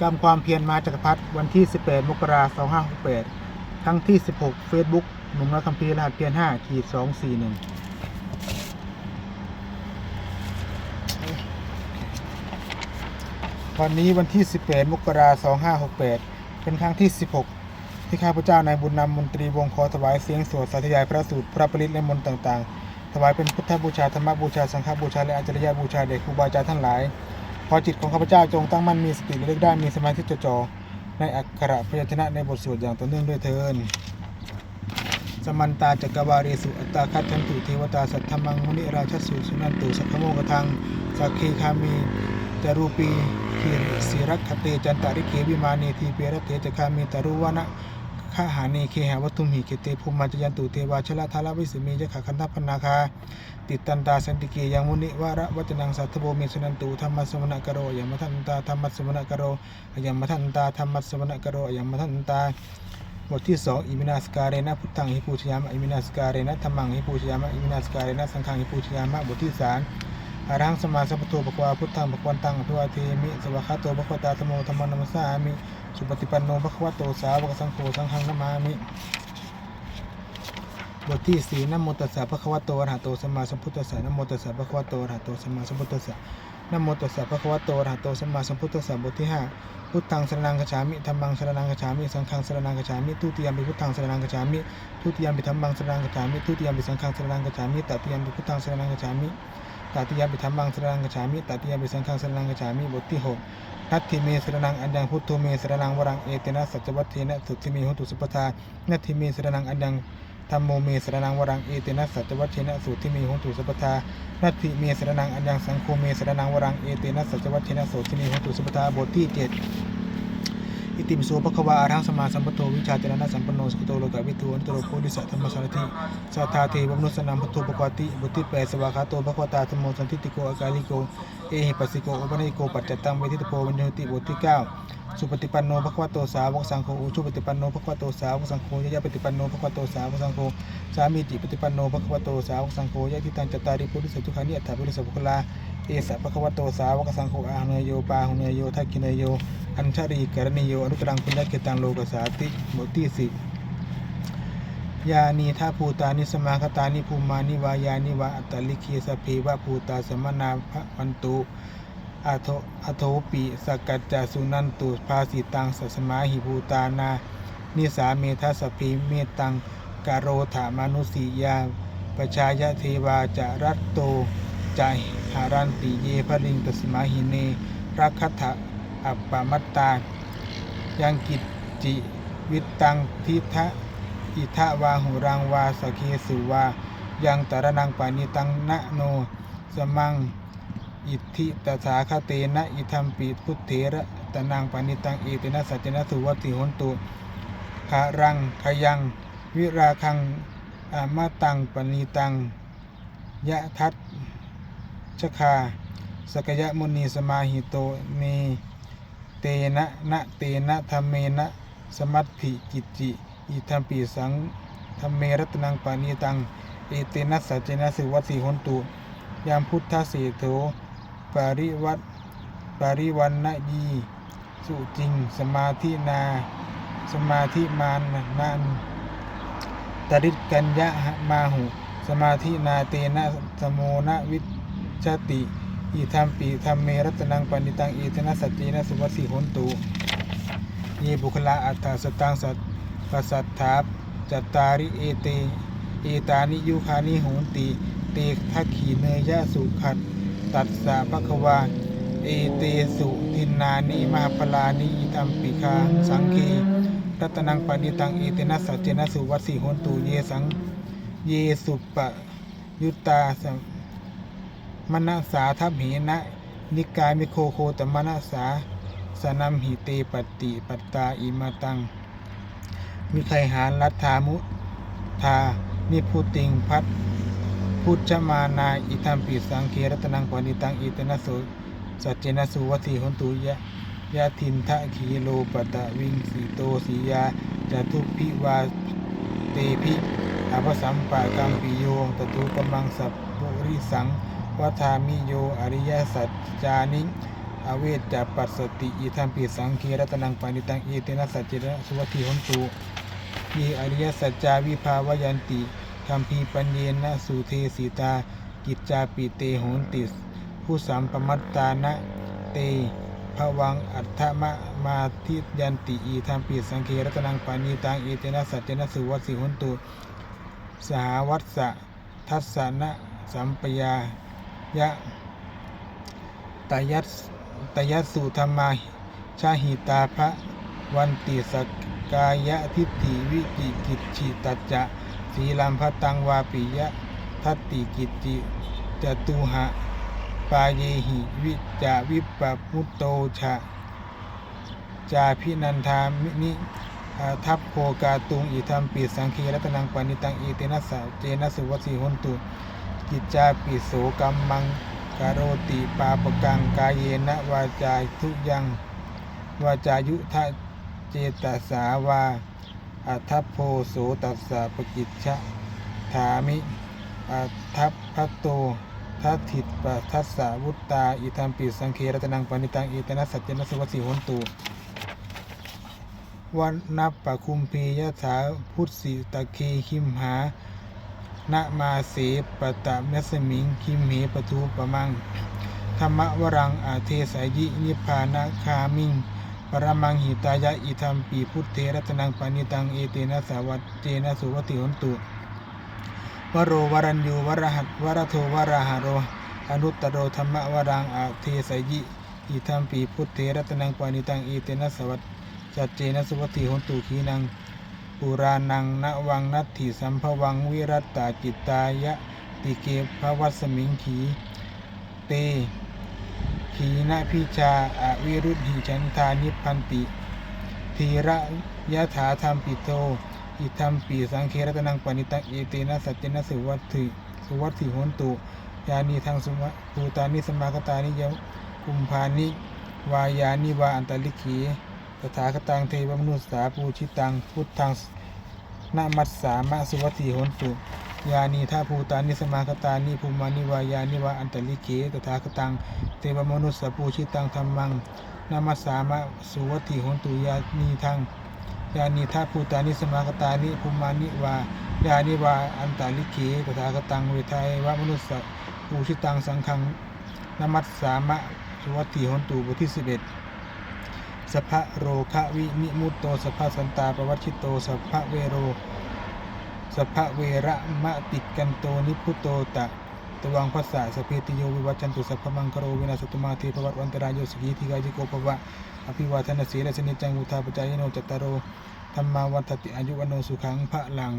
กรรมความเพียรมาจักรพรรดิวันที่ 18 มกราคม 2568 ครั้งที่ 16 Facebook หนุ่มนักคัมภีร์รหัสเพียร5ขีด241วันนี้วันที่ 18 มกราคม 2568 เป็นครั้งที่ 16 ที่ข้าพเจ้านายบุญนำมนตรีวงคอถวายเสียงสวดสาธยายพระสูตรพระปริตและมนต์ต่าง ๆ ถวายเป็นพุทธบูชาธรรมบูชา สังฆบูชา และอาจารยบูชาแด่ครูบาอาจารย์ทั้งหลาย อจิตของข้าพเจ้าจงตั้งมั่นมีสติระลึกได้มีสมาธิจดจ่อในอักขระพยัญชนะในบทสวดอย่างต่อเนื่องด้วยเทินสมันตาจักรวาเรสุอัตตาคัตทันตุเทวตาสัทธมังมุนิราชสุสุนันตุสัพพโมกทังสักเคคามีจารูปีขีริศิรักขเตจันตาริเควิมานีทีเปรเตจคามีตารุวนะ ข้าหานีเคหาวัตุมหิเกเตภูมิมาจยันตุเทวาชละทาลวิสเมยะขคันธพนาคา ติตันตาสันติเกยังมุนิวาระวัจนังสัทธโบเมสนันตุธรรมสมณกโรยังมทันตาธรรมสมณกโรยังมทันตาธรรมสมณกโรยังมทันตาบทที่สองอิมินาสการเรนะพุทธังหิปูชยามะอิมินาสการเรนะธรรมังหิปูชยามะอิมินาสการเรนะสังฆังหิปูชยามะบทที่สามอารังสมาสัพพโตปะควาพุทธังปะควันตังอภิวาเทมิสวะคาโตปะควตาธรรมโมธรรมนัมสสามิ สุปฏิปันโนปะควโตสาวกสังโฆสังฆังนามามิบทที่สี่นโมตัสสะภะควะโตอรหะโตสัมมาสัมพุทธัสสะนโมตัสสะภะควะโตอรหะโตสัมมาสัมพุทธัสสะนโมตัสสะภะควะโตอรหะโตสัมมาสัมพุทธัสสะบทที่ห้าพุทธังสรณังคฉามิธัมมังสรณังคฉามิสังฆังสรณังคฉามิทุติยมปิพุทธังสรณังคฉามิทุติยมปิธัมมังสรณังคฉามิทุติยมปิสังฆังสรณังคฉามิตติยมปิพุทธังสรณังคฉามิ ตติยมปิธัมมังสรณังคัจฉามิตติยมปิสังฆังสรณังคัจฉามิบทที่หกนัตถิเมสรณังอันยังพุทโธเมสรณังวรังเอเตนะสัจวัตเทนะสุทิเมหุตุสุปทานัตถิเมสรณังอันยังธรรมโมเมสรนังวรังเอเตนะสัจวัชเชนะสูตรที่มีหุตุสัพทานัตถิเมสรนังอัญญังสังโฆเมสรนังวรังเอเตนะสัจวัชเชนะสูตรที่มีหุตุสัพพทาบทที่เจ็ด อิติปิโสภควาอารังสมาสัมปโตวิชาจรณะสัมปันโนสกโตโลกาวิทูอันตโรโพธิสัตธรรมสารถิสัทธาเทวมนุสนังพุทโธปกวาติบทที่แปดสวากาโตภควตาธรรมโมสันติติโกอากาลิโกเอหิปัสสิโกอุปนิโกปัจจตังเวทิตโพวิญโยติบทที่เก้าสุปฏิปันโนภควโตสาวกสังโฆอุชุปฏิปันโนภควโตสาวกสังโฆยะยะปฏิปันโนภควโตสาวกสังโฆสามีจิปฏิปันโนภควโตสาวกสังโฆยะทิตังจตาริปุริสทุกขานิอัตถาปุริสภุคลา เอสะภควโตสาวกสังโฆอาเนยโยปาหุเนยโยทักขิเนยโย อัญชรีกรณีโยอนุตรังปุญญเกตังโลกสาติบทที่สิบยานีท่าภูตานิสมาคตานิภูมานิวายานิวาอัตตลิคีสพเพวะภูตาสมนาภวันตุอโทอโทปิสกัจจสุนันตุภาสิตังสัสมาหิภูตานา นิสาเมทัสสพพิเมตังกาโรถามานุสียา ประชายะเทวาจะรัตโตใจ หารันติเยพริงตสมาหิเนรักขถะอัปปมัตตา ยังกิจจิวิตังทิทะอิทะวาหุรังวาสเคสุวา ยังตระนังปานิตังนะโน สมัง อิทธิตถาคเตนะอิทัมปีพุทเถระตนังปานิตังเอเตนะสัจนะสุวัติหนตุคารังขยัง วิราคังอามาตังปณิตังยะทัต ชคา สกยะมุนีสมาหิโตเนเตนะนะเตนะธรรมเมนะสมัตถิกิจจิอิทัมปีสังธรรมเมรัตนังปานิตังเอเตนะสัจจนะสุวัตถิหนตุยามพุทธเสโถปาริวัตปาริวันนยีสุจริง สมาธินา สมาธิมานนันตริกัญญะมาหุ สมาธินาเตนะสโมนะวิ ชาติอิธรรมปีธรรมเมรัตนังปณิตังอิทนะสัจเจนะสุวัสสิโหนตุเยบุคลาอัตถสตังสัตปสัทธาจัตตาริเอเตเอตานิยุคานิหนติ เตทักขีเนยะสุขัดตัสสะภควาเอเตสุทินนานิมาพลานิอิตัมปิคาสังคีรัตนังปณิตังเอเตนะสัจเจนะสุวัสสิโหนตุเยสังเยสุปะยุตตาส มณสาทัพเหนะ นิกายมิโคโคตมณสาสนัมหิเตปฏิปัตตาอิมาตังมิไคหารรัตถามุทานิพุติงพัทพุทธมานาอิทัมปิสังเครัตนังปณิตังอิตนะโสสัจเจนะสุวัติหนตุยะยะทินทะขีโลปตะวิงสีโตสียาจตุพิวาเตพิอภสัมปะกัมปิโยตตุกมังสัพปุริสัง วัฏามิโยอริยสัจจานิอเวจจะปัสสติอิทัมปิสังคีรัตนังปานิตังเอเตนะสัจเจนะสุวัติหนตุเยอริยสัจจาวิภาวยันติคัมภีปัญเยนะสุเทสีตา กิจจาปิเตโหนติส ผู้สัมปมัตตานะเตภวังอัฏฐมะมาทิยันติอีทัมปิสังเครัตนังปานิตังเอเตนะสัจเจนะสุวัตสิหุนตุสหวัตสะทัสสะนะสัมปยา ยะตยัสตยัสสุธรรมาชาหิตาภะวันติสกกายะทิฏฐิวิจิกิจฉิตัจจะสีลัมพตังวาปิยะทัตติกิจจิจตุหะปาเยหิวิจาวิปปุตโตชะจาพินันทามินิอาทัพโพกาตุงอิทัมปิสังคีรัตนังปานิตังเอเตนะสะเจนะสุวัสีหุนตุ กิจจาปิโสกัมมังกาโรติปาปกังกายเยนะวาจาทุยังวาจายุทะเจตสาวาอัทัพโพโสตัสสะปกิจชะถามิอัทัพพโตทัตถิตปะทัสสะวุตตาอิทัมปิสังเครัตนังปานิตังอเตนะสัจเจนะสุวสีหนตุวันนับปะคุมพียะถาพุทธิตะเคคิมหา นะมาเสปะตะเมสมิงคิมเหปทูปะมัง ธรรมวรังอาเทสายินิพานะคามิง ปรมังหิตายะอิทัมปีพุทเทรัตนังปานิตังเอเตนะสาวัจเจนะสุวติหนตุ วโรวรัญยูวรหัตวรโทวราหาโร อนุตตโรธรรมวรังอาเทสายิอิทัมปีพุทเทรัตนังปานิตังเอเตนะสวัจจัจเจนะสุปฏิหนตุขีนัง ปุรานังนวังนัตถิสัมภวังวิรัตตาจิตตายะติเกภวัสมิงขีเต ขีนะพิชาอวิรุธหิฉันทานิพันติทีระยะถาธรรมปิโต อิธรรมปีสังเครตนังปณิตังเอเตนะสัจเจนะสุวัตถิสุวัตถิหนตุยานีทางสุมะภูตานิสมากตานิยมกุมภานิวายานิวาอันตลิขี ตถาคตังเทวมนุษสาปูชิตัง พุทธังนามัสสามะสุวัติหนตุยานีท่าภูตานิสมาคตานิภูมานิวายานิวาอันตลิเกตถาคตัง เทวมนุษสาปูชิตังธรรมังนามัสสามะสุวัติหนตุยานีทังยานีท่าภูตานิสมาคตานิภูมานิวายานิวาอันตลิเกตถาคตังเวทายวมนุษสาปูชิตังสังฆังนามัสสามะสุวัติหนตุบทที่สิบเอ็ด สภะโรคะวินิมุตโตสภะสันตาปวัชชิโตสภะเวโรสภะเวระมะติกันโตนิพุตโตตะตวังภาษาสเพติโยวิวัจันตุสัพพมังคโรวินาสตุมาเทภวัตวันตรายโยสกีทิกายโกภวะอภิวาทนาสีและสนิจังุทาปจายโนจตตารโรธรรมาวัฏติอายุวโนสุขังพระลัง